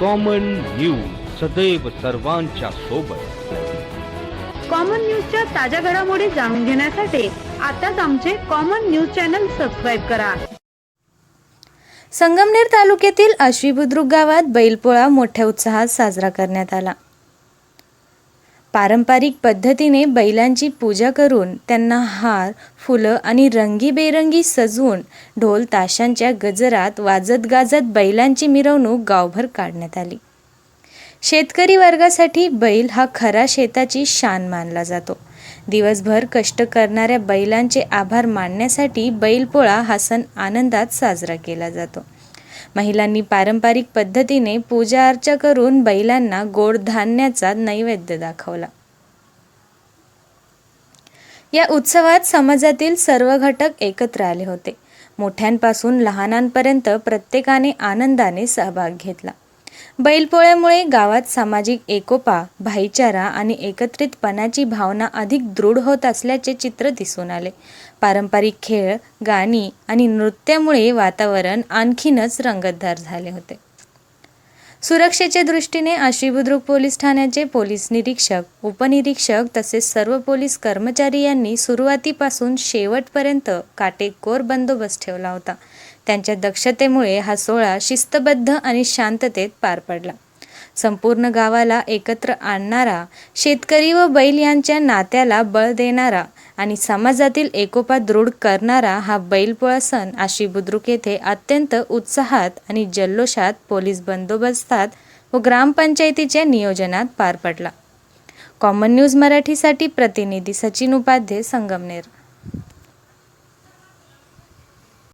Common news सदैव सर्वांच्या सोबत. कॉमन न्यूजच्या ताज्या घडामोडी जाणून घेण्यासाठी आताच आमचे कॉमन न्यूज चॅनल सबस्क्राईब करा. संगमनेर तालुक्यातील आश्वी बुद्रुक गावात बैलपोळा मोठ्या उत्साहात साजरा करण्यात आला. पारंपरिक पद्धतीने बैलांची पूजा करून त्यांना हार फुलं आणि रंगीबेरंगी सजवून ढोल ताशांच्या गजरात वाजत गाजत बैलांची मिरवणूक गावभर काढण्यात आली. शेतकरी वर्गासाठी बैल हा खरा शेताची शान मानला जातो. दिवसभर कष्ट करणाऱ्या बैलांचे आभार मानण्यासाठी बैलपोळा हा सण आनंदात साजरा केला जातो. महिलांनी पारंपरिक पद्धतीने पूजा अर्चा करून बैलांना गोड धान्याचा नैवेद्य दाखवला. या उत्सवात समाजातील सर्व घटक एकत्र आले होते. मोठ्यांपासून लहानांपर्यंत प्रत्येकाने आनंदाने सहभाग घेतला. बैलपोळ्यामुळे गावात सामाजिक एकोपा भाईचारा आणि एकत्रितपणाची भावना अधिक दृढ होत असल्याचे चित्र दिसून आले. पारंपरिक खेळ गाणी आणि नृत्यामुळे वातावरण आणखीनच रंगतदार झाले होते. सुरक्षेच्या दृष्टीने आश्वी बुद्रुक पोलीस ठाण्याचे पोलीस निरीक्षक उपनिरीक्षक तसेच सर्व पोलीस कर्मचारी यांनी सुरुवातीपासून शेवटपर्यंत काटेकोर बंदोबस्त ठेवला होता. त्यांच्या दक्षतेमुळे हा सोहळा शिस्तबद्ध आणि शांततेत पार पडला. संपूर्ण गावाला एकत्र आणणारा शेतकरी व बैल यांच्या नात्याला बळ देणारा आणि समाजातील एकोपा दृढ करणारा हा बैलपोळा सण आशी बुद्रुक येथे अत्यंत उत्साहात आणि जल्लोषात पोलीस बंदोबस्तात व ग्रामपंचायतीच्या नियोजनात पार पडला. कॉमन न्यूज मराठीसाठी प्रतिनिधी सचिन उपाध्ये संगमनेर.